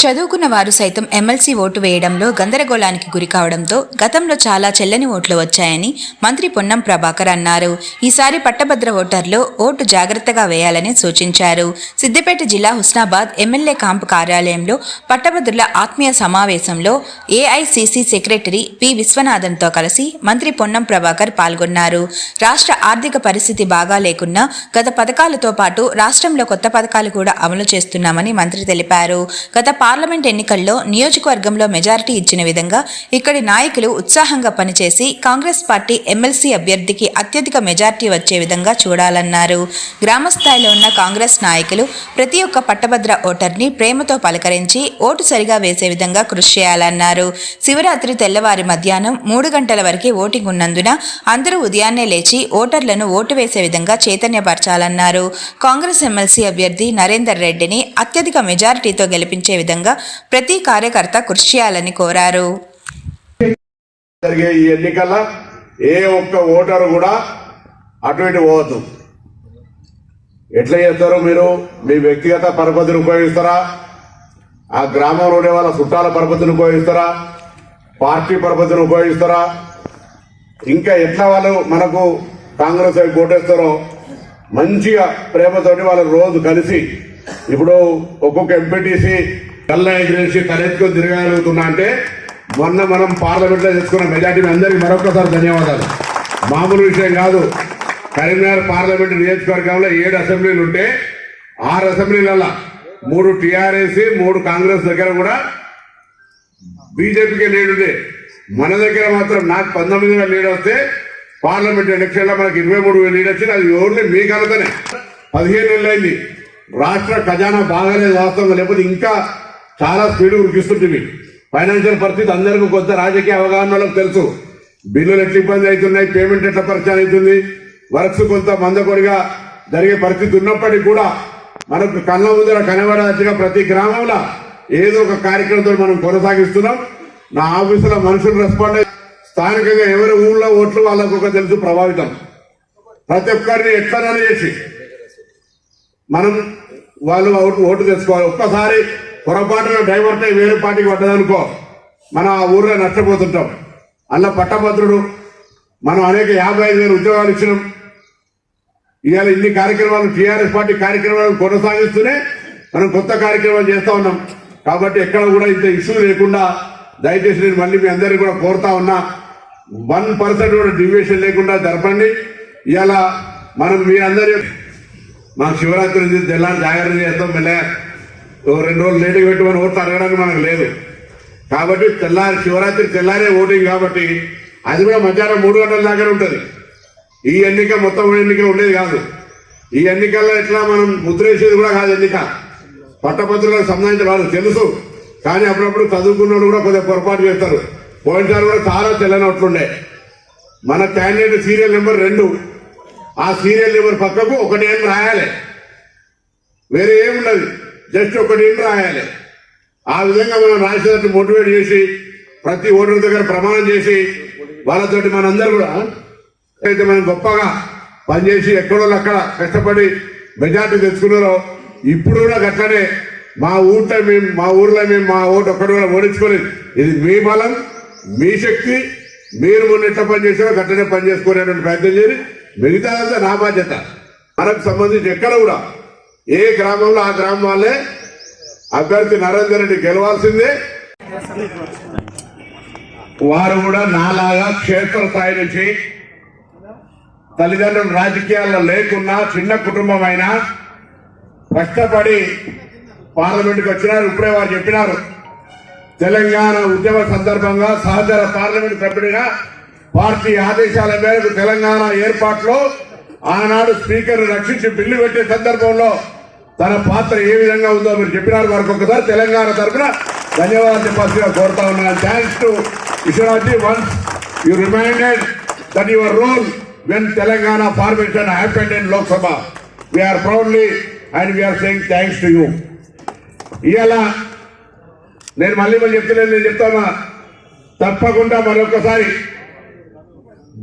చదువుకున్న వారు సైతం ఎమ్మెల్సీ ఓటు వేయడంలో గందరగోళానికి గురి కావడంతో గతంలో చాలా చెల్లని ఓట్లు వచ్చాయని మంత్రి పొన్నం ప్రభాకర్ అన్నారు. ఈసారి పట్టభద్ర ఓటర్లో ఓటు జాగ్రత్తగా వేయాలని సూచించారు. సిద్దిపేట జిల్లా హుస్నాబాద్ ఎమ్మెల్యే క్యాంపు కార్యాలయంలో పట్టభద్రుల ఆత్మీయ సమావేశంలో ఏఐసిసి సెక్రటరీ పి విశ్వనాథన్తో కలిసి మంత్రి పొన్నం ప్రభాకర్ పాల్గొన్నారు. రాష్ట్ర ఆర్థిక పరిస్థితి బాగా లేకున్నా గత పథకాలతో పాటు రాష్ట్రంలో కొత్త పథకాలు కూడా అమలు చేస్తున్నామని మంత్రి తెలిపారు. గత పార్లమెంట్ ఎన్నికల్లో నియోజకవర్గంలో మెజారిటీ ఇచ్చిన విధంగా ఇక్కడి నాయకులు ఉత్సాహంగా పనిచేసి కాంగ్రెస్ పార్టీ ఎమ్మెల్సీ అభ్యర్థికి అత్యధిక మెజారిటీ వచ్చే విధంగా చూడాలన్నారు. గ్రామ స్థాయిలో ఉన్న కాంగ్రెస్ నాయకులు ప్రతి ఒక్క పట్టభద్ర ఓటర్ని ప్రేమతో పలకరించి ఓటు సరిగా వేసే విధంగా కృషి చేయాలన్నారు. శివరాత్రి తెల్లవారి మధ్యాహ్నం మూడు గంటల వరకే ఓటింగ్ ఉన్నందున అందరూ ఉదయాన్నే లేచి ఓటర్లను ఓటు వేసే విధంగా చైతన్యపరచాలన్నారు. కాంగ్రెస్ ఎమ్మెల్సీ అభ్యర్థి నరేందర్ రెడ్డిని అత్యధిక మెజారిటీతో గెలిపించే విధంగా ప్రతి కార్యకర్త కృషి చేయాలని కోరారు. జరిగే ఈ ఎన్నికల్లో ఏ ఒక్క ఓటరు కూడా అటు ఇటు పోవద్దు. ఎట్లా చేస్తారు మీరు? మీ వ్యక్తిగత పరపతిని ఉపయోగిస్తారా? ఆ గ్రామంలో ఉండే వాళ్ళ చుట్టాల పరపతిని ఉపయోగిస్తారా? పార్టీ పరపతిని ఉపయోగిస్తారా? ఇంకా ఎట్లా వాళ్ళు మనకు కాంగ్రెస్ ఓటేస్తారో మంచిగా ప్రేమతోటి వాళ్ళు రోజు కలిసి ఇప్పుడు ఒక్కొక్క ఎంపీటీసీ కళ్ళ ఎగిరేసి తలెత్తుకొని తిరగలుగుతున్నా అంటే మొన్న మనం పార్లమెంట్లో తెచ్చుకున్న మెజార్టీని అందరికీ మరొకసారి ధన్యవాదాలు. మామూలు విషయం కాదు. కరీంనగర్ పార్లమెంట్ నియోజకవర్గంలో ఏడు అసెంబ్లీలు ఉంటే ఆరు అసెంబ్లీలలో మూడు టీఆర్ఎస్ మూడు కాంగ్రెస్ దగ్గర కూడా బీజేపీకి లీడ్ మన దగ్గర మాత్రం నాకు పంతొమ్మిది వేల లీడ్ వస్తే పార్లమెంట్ ఎలక్షన్లో మనకి ఇరవై మూడు వేల లీడ్ వచ్చింది. అది ఓన్లీ మీ కనుకనే పదిహేను నెలలు అయింది. రాష్ట్ర ఖజానా బాగాలేదు వాస్తవంగా. లేకపోతే ఇంకా చాలా స్పీడ్ ఉరికిస్తుంటుంది. ఫైనాన్షియల్ పరిస్థితి అందరికీ కొంత రాజకీయ అవగాహన తెలుసు. బిల్లులు ఎట్లా ఇబ్బంది అవుతున్నాయి పేమెంట్ ఎట్లా పరిచయం అవుతుంది వర్క్స్ కొంత మందకొడిగా జరిగే పరిస్థితి ఉన్నప్పటికీ కూడా మనకు కళ్ళ ముందర కనబడేట్టుగా ప్రతి గ్రామంలో ఏదో ఒక కార్యక్రమంతో మనం కొనసాగిస్తున్నాం. నా ఆఫీసులో మనుషులు రెస్పాండ్ అయ్యి స్థానికంగా ఎవరి ఊళ్ళో ఓట్లు వాళ్ళకు ఒక తెలుసు ప్రభావితం. ప్రతి ఒక్కరిని ఎట్లనని చేసి మనం వాళ్ళు ఓటు ఓటు తెచ్చుకోవాలి. ఒక్కసారి పొరపాటున డ్రైవర్తో వేరే పార్టీకి పడ్డదనుకో మనం ఆ ఊర్లో నష్టపోతుంటాం. అన్న పట్టభద్రుడు మనం అనేక యాభై ఐదు వేల ఉద్యోగాలు ఇచ్చినాం. ఇవాళ ఇన్ని కార్యక్రమాలు టీఆర్ఎస్ పార్టీ కార్యక్రమాలను కొనసాగిస్తూనే మనం కొత్త కార్యక్రమాలు చేస్తా ఉన్నాం. కాబట్టి ఎక్కడ కూడా ఇంత ఇష్యూ లేకుండా దయచేసి నేను మళ్ళీ మీ అందరికీ కూడా కోరుతా ఉన్నా. వన్ పర్సెంట్ కూడా డివియేషన్ లేకుండా జరపండి. ఇవాళ మనం మీ అందరి మా శివరాత్రి ఉంది, తెల్లారి జాగ్రత్త చేస్తాం. మెల్ల రెండు రోజులు లేటుగా పెట్టుకొని ఓట్లు అడగడానికి మనకు లేదు. కాబట్టి తెల్లారి శివరాత్రి తెల్లారే ఓటింగ్ కాబట్టి అది కూడా మధ్యాహ్నం మూడు గంటల దాకా ఉంటుంది. ఈ ఎన్నిక మొత్తం ఎన్నిక ఉండేది కాదు. ఈ ఎన్నికల్లో ఎట్లా మనం ముద్రేసేది కూడా కాదు ఎన్నిక. పట్టపత్రులకు సంబంధించిన వాళ్ళు తెలుసు. కానీ అప్పుడప్పుడు చదువుకున్న కూడా కొద్దిగా పొరపాటు చేస్తారు. పోయినసారి కూడా చాలా తెల్లని తెల్లనట్లుండే. మన క్యాండిడేట్ సీరియల్ నెంబర్ రెండు. ఆ సీరియల్ నెంబర్ పక్కకు ఒకటి ఏం రాయాలి. వేరే ఏముండదు. జస్ట్ ఒకటి ఏం రాయాలి. ఆ విధంగా మనం రాసేటట్టు మోటివేట్ చేసి ప్రతి ఓటర్ దగ్గర ప్రమాణం చేసి వాళ్ళతోటి మనందరూ కూడా అయితే మనం గొప్పగా పనిచేసి ఎక్కడో అక్కడ కష్టపడి మెజార్టీ తెచ్చుకున్నారో ఇప్పుడు కూడా గట్లనే మా ఊర్లో మేము మా ఊర్లో మేము మా ఓటు ఒక్కడు కూడా ఓడించుకోలేదు. ఇది మీ బలం మీ శక్తి మీరు మొన్న ఎట్లా పని చేసారో గట్టనే పని చేసుకునేటువంటి ప్రయత్నం చేయాలి మిగతాదంతా నా బాధ్యత. మనకు సంబంధించి ఎక్కడ కూడా ఏ గ్రామంలో ఆ గ్రామం వాళ్ళే అభ్యర్థి నరేందర్ రెడ్డి గెలవాల్సిందే. వారు కూడా నాలాగా క్షేత్ర స్థాయి నుంచి తల్లిదండ్రులు రాజకీయాల్లో లేకున్నా చిన్న కుటుంబం అయినా కష్టపడి పార్లమెంట్కి వచ్చినారు. ఇప్పుడే వారు చెప్పినారు. తెలంగాణ ఉద్యమ సందర్భంగా సహచర పార్లమెంట్ సభ్యుడిగా పార్టీ ఆదేశాల మేరకు తెలంగాణ ఏర్పాటులో ఆనాడు స్పీకర్ రక్షించి బిల్లు పెట్టే సందర్భంలో తన పాత్ర ఏ విధంగా ఉందో మీరు చెప్పినారు వారికి ఒకసారి తెలంగాణ తరఫున ధన్యవాదాలు చెప్పాల్సిగా కోరుతా ఉన్నాను. Thanks to Vishwanath once you reminded that your role when Telangana formation happened in Lok Sabha we are proudly and we are saying thanks to you ఇవాళ నేను మళ్ళీ మళ్ళీ చెప్తున్నాను నేను చెప్తానా తప్పకుండా మరొకసారి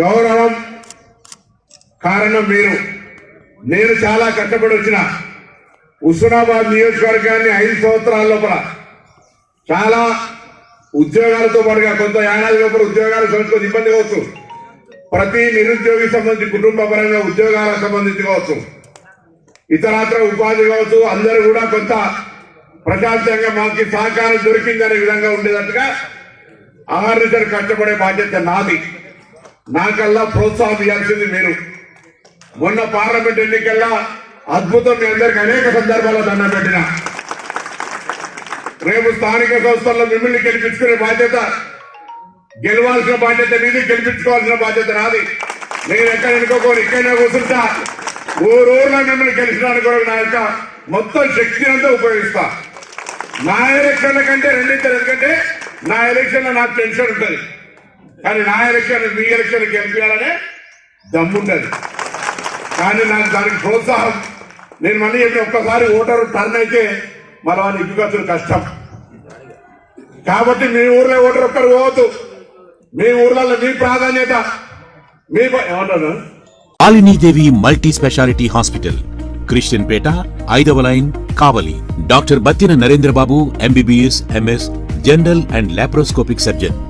గౌరవం కారణం మీరు. నేను చాలా కష్టపడి వచ్చిన హుస్నాబాద్ నియోజకవర్గాన్ని ఐదు సంవత్సరాల లోపల చాలా ఉద్యోగాలతో పాటుగా కొంత ఏడాది లోపల ఉద్యోగాలు సంస్కృతి ఇబ్బంది కావచ్చు. ప్రతి నిరుద్యోగి సంబంధించి కుటుంబ పరంగా ఉద్యోగాలకు సంబంధించి కావచ్చు. ఇతరాత్ర ఉపాధి కావచ్చు అందరూ కూడా కొంత ప్రశాంతంగా మాకు సహకారం దొరికిందనే విధంగా ఉండేటట్టుగా ఆహారితరు కష్టపడే బాధ్యత నాది. నాకల్లా ప్రోత్సాహం ఇవ్వాల్సింది మీరు. మొన్న పార్లమెంట్ ఎన్నికల్లో అద్భుతం మీ అందరికి అనేక సందర్భాల్లో దండం పెట్టిన. రేపు స్థానిక సంస్థల్లో మిమ్మల్ని గెలిపించుకునే బాధ్యత గెలవాల్సిన బాధ్యత మీది గెలిపించుకోవాల్సిన బాధ్యత నాది. నేను ఎక్కడ ఎన్నుకోకూడదు ఎక్కడైనా కూర్చుంటా. ఊరూరులో మిమ్మల్ని గెలిచడానికి కూడా నా యొక్క మొత్తం శక్తి అంతా ఉపయోగిస్తా. నా ఎలక్షన్ల కంటే రెండింతలు ఎందుకంటే నా ఎలక్షన్లో నాకు టెన్షన్ ఉంటుంది. కానీ నా ఎలక్షన్ మీ ఎలక్షన్ గెలిపించాలనే దమ్ముంటది కానీ నాకు దానికి ప్రోత్సాహం. నేను మళ్ళీ చెప్పిన ఒక్కసారి ఓటరు టర్న్ అయితే మన వాళ్ళు ఇగ్గుగతులు కష్టం. కాబట్టి మీ ఊర్లో ఓటర్ ఒక్కరు పోవద్దు. మీ ఊర్లలో మీ ప్రాధాన్యత. మీ ఏమంటారు? Malinidevi multi speciality hospital Christian Peta ఐదవ line Kavali. Doctor Battina Narendrababu MBBS MS general and laparoscopic surgeon.